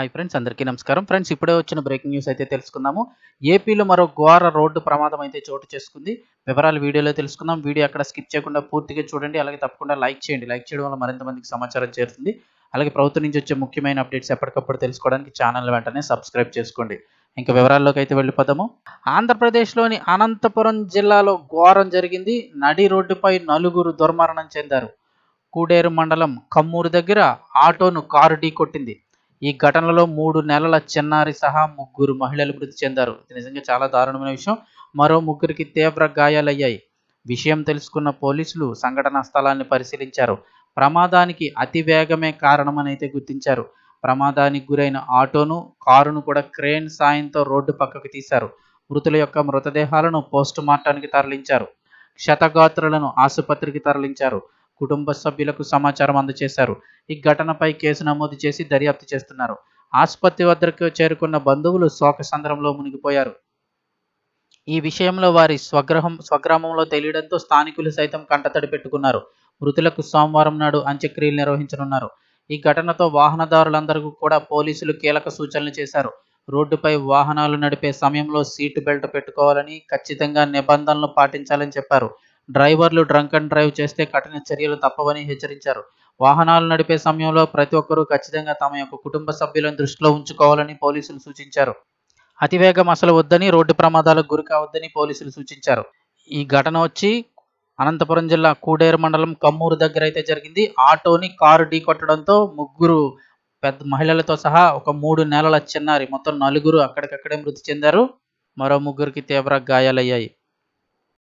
Hi friends అందరికీ నమస్కారం. Friends ఇప్పుడే వచ్చిన బ్రేకింగ్ న్యూస్ అయితే తెలుసుకుందాము. ఏపీలో మరో ఘోర రోడ్డు ప్రమాదం అయితే చోటు చేసుకుంది. వివరాలు వీడియోలో తెలుసుకుందాం. వీడియో అక్కడ స్కిప్ చేయకుండా పూర్తిగా చూడండి. అలాగే తప్పకుండా లైక్ చేయండి. లైక్ చేయడం వల్ల మరింత మందికి సమాచారం చేరుతుంది. అలాగే ప్రభుత్వం నుంచి వచ్చే ముఖ్యమైన అప్డేట్స్ ఎప్పటికప్పుడు తెలుసుకోవడానికి ఛానల్ వెంటనే సబ్స్క్రైబ్ చేసుకోండి. ఇంకా వివరాల్లోకి అయితే వెళ్ళిపోదాము. ఆంధ్రప్రదేశ్లోని అనంతపురం జిల్లాలో ఘోరం జరిగింది. నడి రోడ్డుపై నలుగురు దుర్మరణం చెందారు. కూడేరు మండలం కమ్మూరు దగ్గర ఆటోను కారు ఢీ కొట్టింది. ఈ ఘటనలో మూడు నెలల చిన్నారి సహా ముగ్గురు మహిళలు మృతి చెందారు. ఇది నిజంగా చాలా దారుణమైన విషయం. మరో ముగ్గురికి తీవ్ర గాయాలయ్యాయి. విషయం తెలుసుకున్న పోలీసులు సంఘటనా స్థలాన్ని పరిశీలించారు. ప్రమాదానికి అతి వేగమే కారణమనైతే గుర్తించారు. ప్రమాదానికి గురైన ఆటోను కారును కూడా క్రేన్ సాయంతో రోడ్డు పక్కకు తీశారు. మృతుల యొక్క మృతదేహాలను పోస్టు మార్టానికి తరలించారు. క్షతగాత్రులను ఆసుపత్రికి తరలించారు. కుటుంబ సభ్యులకు సమాచారం అందజేశారు. ఈ ఘటనపై కేసు నమోదు చేసి దర్యాప్తు చేస్తున్నారు. ఆసుపత్రి వద్దకు చేరుకున్న బంధువులు శోకసంద్రంలో మునిగిపోయారు. ఈ విషయంలో వారి స్వగ్రహం స్వగ్రామంలో తెలియడంతో స్థానికులు సైతం కంటతడి పెట్టుకున్నారు. మృతులకు సోమవారం నాడు అంత్యక్రియలు నిర్వహించనున్నారు. ఈ ఘటనతో వాహనదారులందరికీ కూడా పోలీసులు కీలక సూచనలు చేశారు. రోడ్డుపై వాహనాలు నడిపే సమయంలో సీటు బెల్ట్ పెట్టుకోవాలని ఖచ్చితంగా నిబంధనలు పాటించాలని చెప్పారు. డ్రైవర్లు డ్రంక్ అండ్ డ్రైవ్ చేస్తే కఠిన చర్యలు తప్పవని హెచ్చరించారు. వాహనాలు నడిపే సమయంలో ప్రతి ఒక్కరూ ఖచ్చితంగా తమ యొక్క కుటుంబ సభ్యులను దృష్టిలో ఉంచుకోవాలని పోలీసులు సూచించారు. అతివేగం అసలు వద్దని రోడ్డు ప్రమాదాలకు గురి కావద్దని పోలీసులు సూచించారు. ఈ ఘటన వచ్చి అనంతపురం జిల్లా కూడేరు మండలం కమ్మూరు దగ్గర అయితే జరిగింది. ఆటోని కారు ఢీ కొట్టడంతో ముగ్గురు పెద్ద మహిళలతో సహా ఒక మూడు నెలల చిన్నారి మొత్తం నలుగురు అక్కడికక్కడే మృతి చెందారు. మరో ముగ్గురికి తీవ్ర గాయాలయ్యాయి.